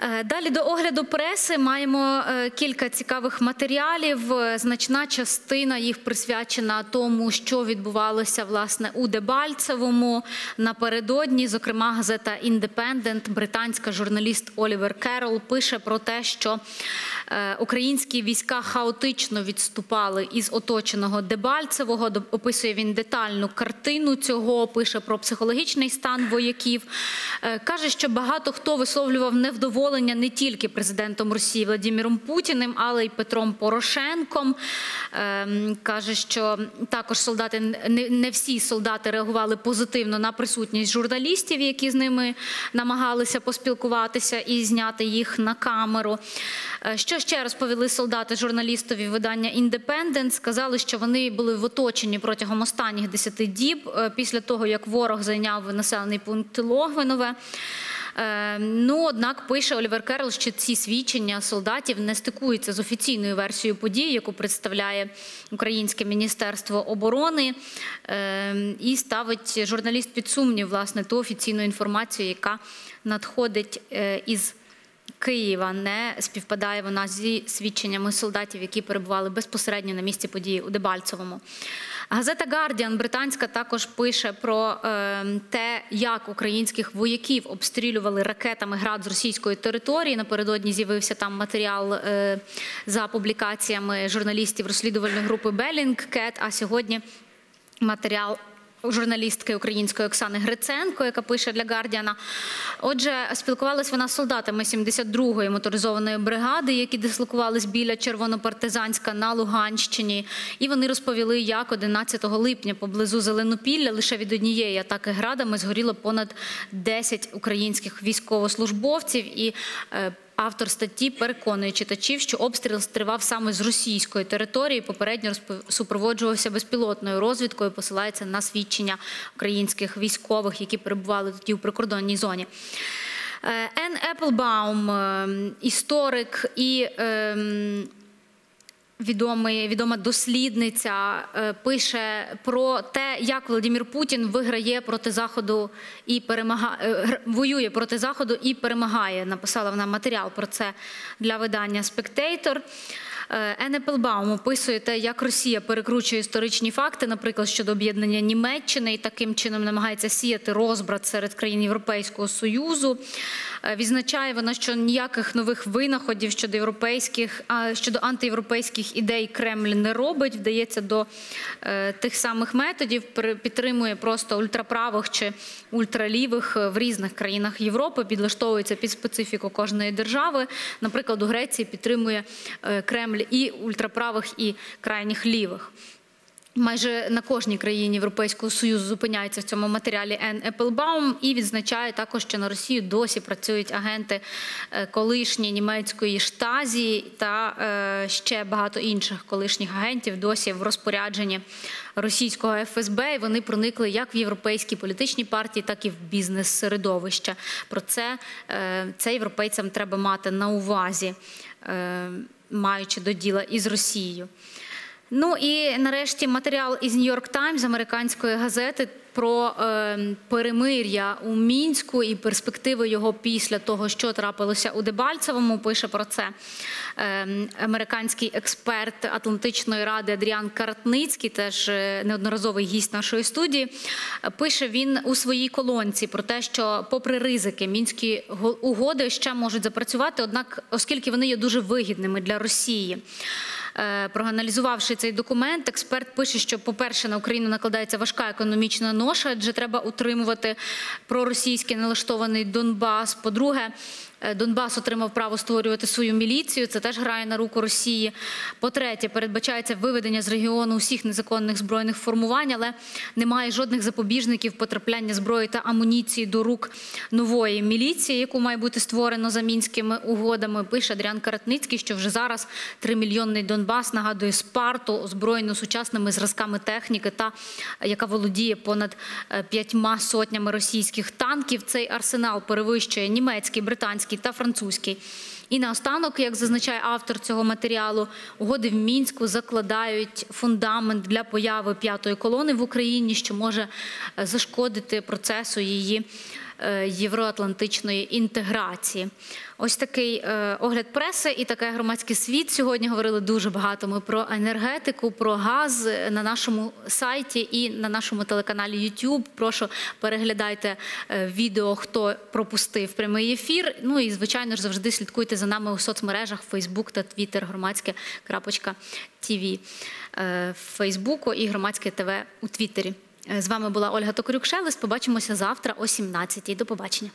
Е, Далі до огляду преси маємо е, кілька цікавих матеріалів. Е, Значна частина їх присвячена тому, що відбувалося власне у Дебальцевому напередодні. Зокрема, газета «Індепендент», британська журналіст Олівер Керол пише про те, що українські війська хаотично відступали із оточеного Дебальцевого. Описує він детальну картину цього, пише про психологічний стан вояків. Е, Каже, що багато хто висловлював невдоволення не тільки президентом Росії Владимиром Путіним, але й Петром Порошенком. Ем, Каже, що також солдати не, всі солдати реагували позитивно на присутність журналістів, які з ними намагалися поспілкуватися і зняти їх на камеру. Е, Що ще розповіли солдати журналістові видання «Індепендент»? Сказали, що вони були в оточенні протягом останніх 10 діб е, після того, як ворог зайняв населений пункт Логвинове. Е, Ну, однак пише Олівер Керл, що ці свідчення солдатів не стикуються з офіційною версією подій, яку представляє Українське міністерство оборони, Е, і ставить журналіст під сумнів власне ту офіційну інформацію, яка надходить е, із Києва. Не співпадає вона зі свідченнями солдатів, які перебували безпосередньо на місці події у Дебальцевому. Газета Гардіан британська також пише про е, те, як українських вояків обстрілювали ракетами град з російської території. Напередодні з'явився там матеріал е, за публікаціями журналістів розслідувальної групи Bellingcat, а сьогодні матеріал. Журналістки української Оксани Гриценко, яка пише для Гардіана. Отже, спілкувалась вона з солдатами 72-ї моторизованої бригади, які дислокувались біля Червонопартизанська на Луганщині. І вони розповіли, як 11 липня поблизу Зеленопілля лише від однієї атаки градами згоріло понад 10 українських військовослужбовців. І е, Автор статті переконує читачів, що обстріл тривав саме з російської території. Попередньо супроводжувався безпілотною розвідкою. Посилається на свідчення українських військових, які перебували тоді у прикордонній зоні. Е, Ен Еплбаум, е, історик і ем, відомий, відома дослідниця е, пише про те, як Володимир Путін виграє проти заходу і перемагає воює проти заходу і перемагає. Написала вона матеріал про це для видання Спектейтор. Ен Еплбаум описує те, як Росія перекручує історичні факти, наприклад, щодо об'єднання Німеччини, і таким чином намагається сіяти розбрат серед країн Європейського союзу. Е, Відзначає вона, що ніяких нових винаходів щодо європейських щодо антиєвропейських ідей Кремль не робить. Вдається до е, тих самих методів, підтримує просто ультраправих чи ультралівих е, в різних країнах Європи, підлаштовується під специфіку кожної держави. Наприклад, у Греції підтримує е, Кремль і ультраправих, і крайніх лівих. Майже на кожній країні Європейського Союзу зупиняється в цьому матеріалі Ен Еплбаум і відзначає також, що на Росію досі працюють агенти е, колишньої німецької штазі та е, ще багато інших колишніх агентів досі в розпорядженні російського ФСБ. І вони проникли як в європейські політичні партії, так і в бізнес-середовище. Про це, е, це європейцям треба мати на увазі, маючи до діла із Росією. Ну і нарешті матеріал із Нью-Йорк Таймс, американської газети, про е, перемир'я у мінську і перспективи його після того, що трапилося у Дебальцевому. Пише про це е, американський експерт Атлантичної ради Адріан Каратницький, теж е, неодноразовий гість нашої студії. Пише він у своїй колонці про те, що, попри ризики, мінські го- угоди ще можуть запрацювати, однак, оскільки вони є дуже вигідними для Росії. Е, Проаналізувавши цей документ, експерт пише, що, по-перше, на Україну накладається важка економічна ноша, адже треба утримувати проросійський налаштований Донбас. По-друге, Донбас отримав право створювати свою міліцію. Це теж грає на руку Росії. По-третє, передбачається виведення з регіону усіх незаконних збройних формувань, але немає жодних запобіжників потрапляння зброї та амуніції до рук нової міліції, яку має бути створено за мінськими угодами. Пише Адріан Каратницький, що вже зараз тримільйонний Донбас нагадує Спарту, озброєну сучасними зразками техніки, та яка володіє понад е, п'ятьма сотнями російських танків. Цей арсенал перевищує німецький, британський та французький. І наостанок, як зазначає автор цього матеріалу, угоди в мінську закладають фундамент для появи п'ятої колони в Україні, що може е, зашкодити процесу її євроатлантичної інтеграції. Ось такий е, огляд преси і таке громадський світ. Сьогодні говорили дуже багато ми про енергетику, про газ на нашому сайті і на нашому телеканалі YouTube. Прошу переглядайте е, відео, хто пропустив прямий ефір. Ну і звичайно ж завжди слідкуйте за нами у соцмережах Facebook та Twitter громадське.тв в Фейсбуку і громадське ТВ у Твіттері. З вами була Ольга Токарюк-Шелест. Побачимося завтра о 17 До побачення.